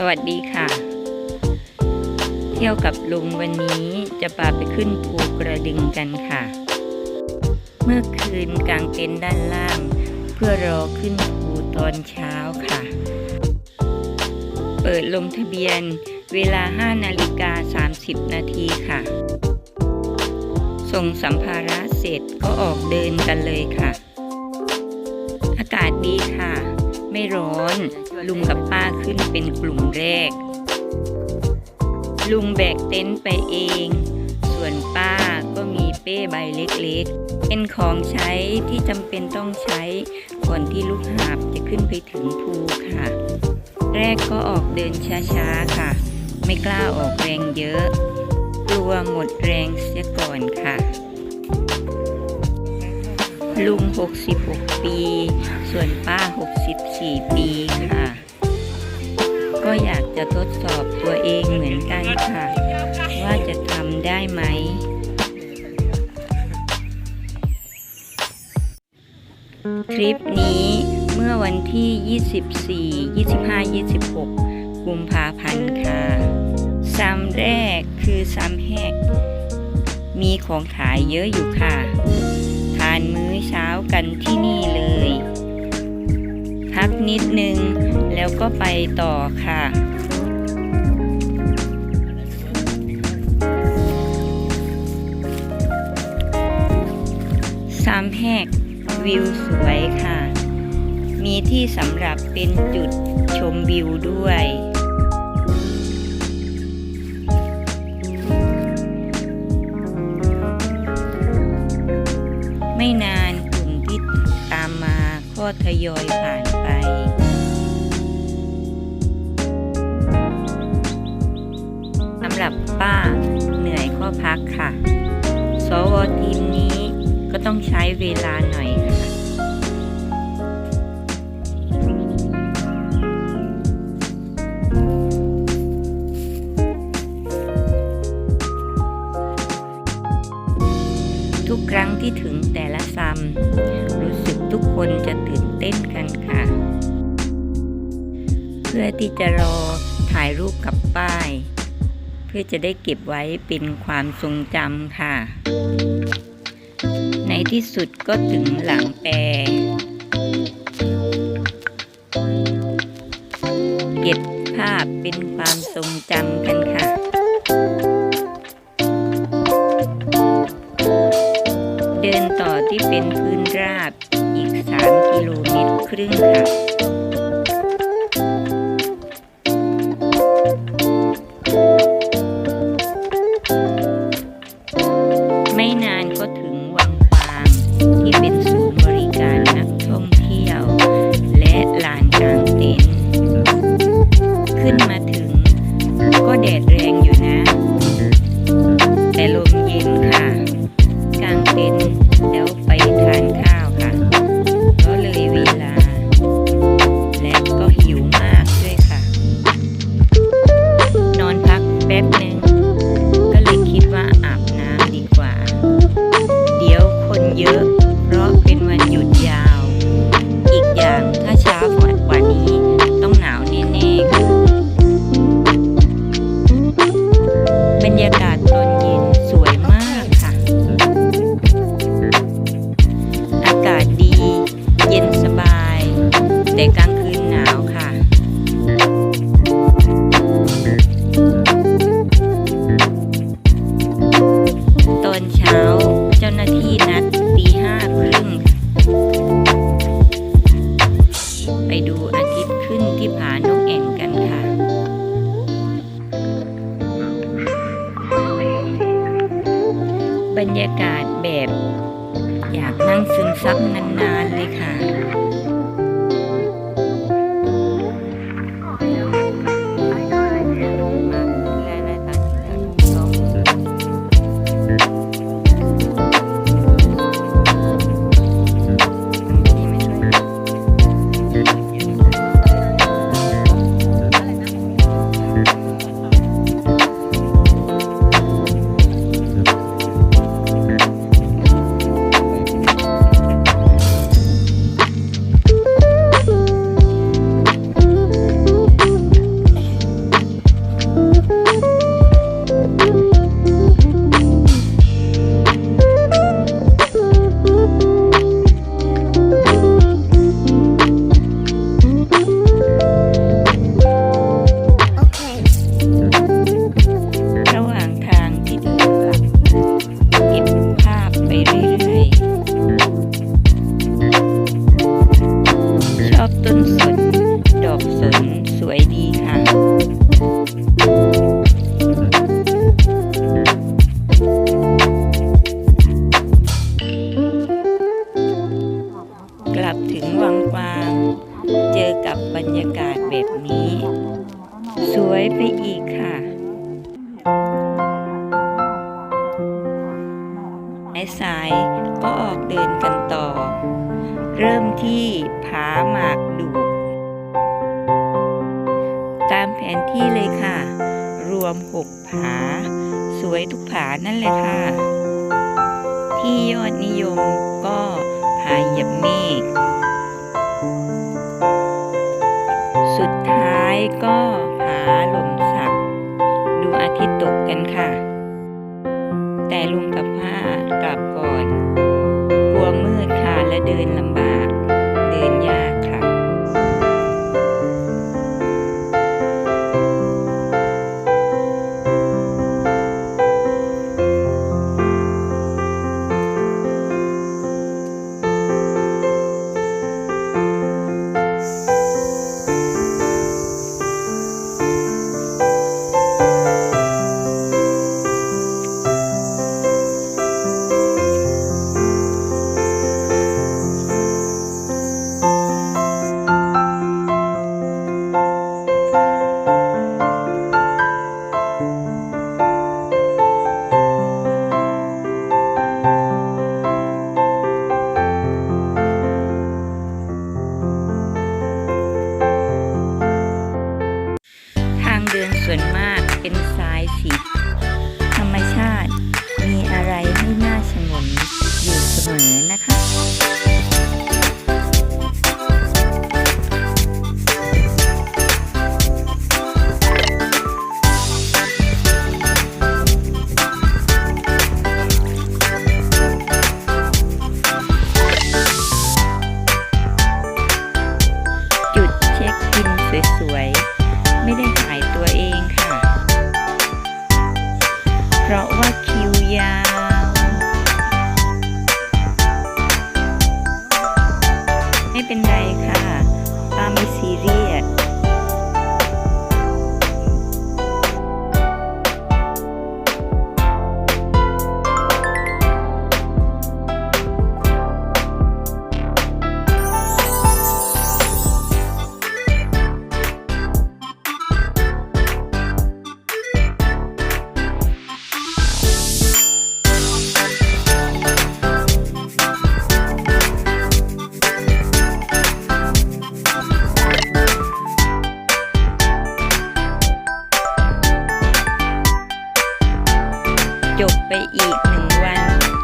สวัสดีค่ะ เที่ยวกับลุงวันนี้จะพาไปขึ้นภูกระดึงกันค่ะ เมื่อคืนกลางเต็นท์ด้านล่าง เพื่อรอขึ้นภูตอนเช้าค่ะ เปิดลงทะเบียนเวลา 5 นาฬิกา 30 นาทีค่ะ ส่งสัมภาระเสร็จก็ออกเดินกันเลยค่ะ อากาศดีค่ะ ไม่ร้อน ลุงกับป้าขึ้นเป็นกลุ่มแรก ลุงแบกเต็นท์ไปเอง ส่วนป้าก็มีเป้ใบเล็กๆ เป็นของใช้ที่จำเป็นต้องใช้ ก่อนที่ลูกหาบจะขึ้นไปถึงภูค่ะ แรกก็ออกเดินช้าๆค่ะ ไม่กล้าออกแรงเยอะกลัวหมดแรงเสียก่อนค่ะ ลุง 66 ปี ส่วนป้า 64 ปีค่ะ ก็อยากจะทดสอบตัวเองเหมือนกันค่ะ ว่าจะทำได้ไหมทริปนี้เมื่อวันที่ 24 25 26 กุมภาพันธ์ค่ะซ้ำแรกคือซ้ำแหกมีของขายเยอะอยู่ค่ะ ทานมื้อเช้ากันที่นี่เลย พักนิดนึง แล้วก็ไปต่อค่ะสามแหกวิวสวยค่ะ มีที่สำหรับเป็นจุดชมวิวด้วยไม่นาน มาก็ทยอยผ่านไป สำหรับป้าเหนื่อยก็พักค่ะ สวทีมนี้ก็ต้องใช้เวลาหน่อยค่ะทุกครั้งที่ถึงแต่ละ ที่จะรอถ่ายรูปกับป้าย เพื่อจะได้เก็บไว้เป็นความทรงจำค่ะ ในที่สุดก็ถึงหลังแปรเก็บภาพเป็นความทรงจำกันค่ะเดินต่อที่เป็นพื้นราบอีก 3 กิโลเมตรครึ่งค่ะ รรยากาศตอนากาศแบบนี้ สวยไปอีกค่ะไอ้สายก็ออกเดินกันต่อ เริ่มที่ผาหมากดูกตามแผนที่เลยค่ะ รวมหกผา สวยทุกผานั่นเลยค่ะ ที่ยอดนิยมก็ผาเหยียบเมฆ ก็ผาหล่มสัก ดูอาทิตย์ตกกันค่ะ แต่ลุงกับป้ากลับก่อน กลัวมืดค่ะและเดินลำบาก นอยู่เสมอนะคะ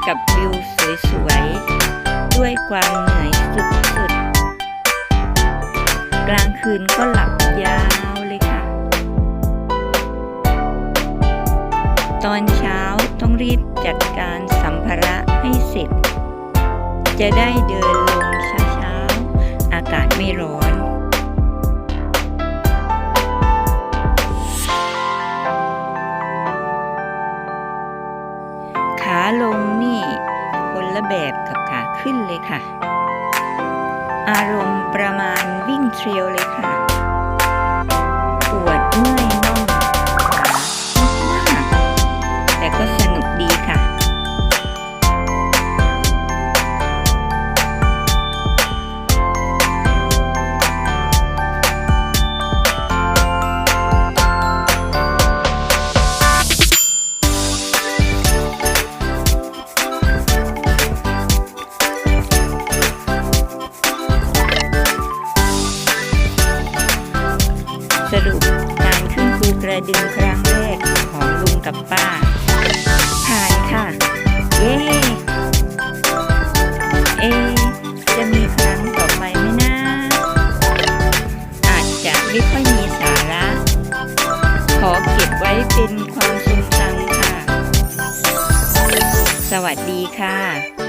กับวิวสวยๆ ด้วยความเหนื่อยสุดๆ กลางคืนก็หลับยาวเลยค่ะ ตอนเช้าต้องรีบจัดการสัมภาระให้เสร็จ จะได้เดินลง ค่ะ